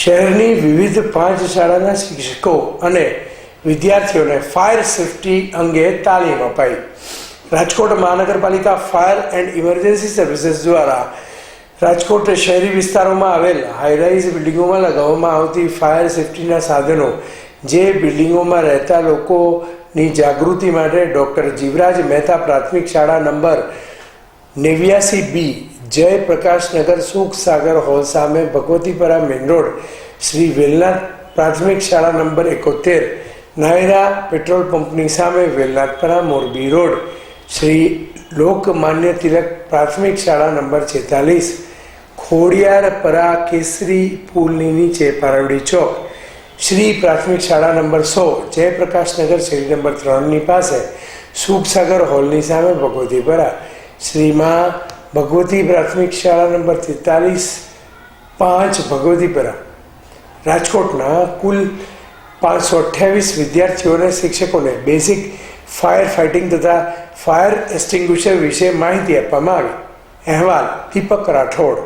શહેરની વિવિધ પાંચ શાળાના શિક્ષકો અને વિદ્યાર્થીઓને ફાયર સેફટી અંગે તાલીમ અપાઈ. રાજકોટ મહાનગરપાલિકા ફાયર એન્ડ ઇમરજન્સી સર્વિસીસ દ્વારા રાજકોટ શહેરી વિસ્તારોમાં આવેલ હાઈરાઇઝ બિલ્ડિંગોમાં લગાવવામાં આવતી ફાયર સેફટીના સાધનો, જે બિલ્ડિંગોમાં રહેતા લોકોની જાગૃતિ માટે ડૉક્ટર જીવરાજ મહેતા પ્રાથમિક શાળા નંબર નેવ્યાસી બી જયપ્રકાશનગર સુખ સાગર હોલ સામે ભગવતીપરા મેઇન રોડ. શ્રી વેલનાથ પ્રાથમિક શાળા નંબર એકોતેર, નાયરા પેટ્રોલ પંપની સામે વેલનાથપરા મોરબી રોડ. શ્રી લોકમાન્ય તિલક પ્રાથમિક શાળા નંબર છેતાલીસ ખોડિયારપરા કેસરી પુલની નીચે પારવડી ચોક. શ્રી પ્રાથમિક શાળા નંબર સો જયપ્રકાશનગર શેરી નંબર ત્રણની પાસે સુખસાગર હોલની સામે ભગવતીપરા. શ્રીમાં ભગવતી પ્રાથમિક શાળા નંબર તેતાલીસ પાંચ ભગવતીપરા રાજકોટના કુલ પાંચસો અઠ્યાવીસ વિદ્યાર્થીઓને, શિક્ષકોને બેઝિક ફાયર ફાઇટિંગ તથા ફાયર એક્સ્ટિંગ્વિશર વિશે માહિતી આપવામાં આવી. અહેવાલ, દીપક રાઠોડ.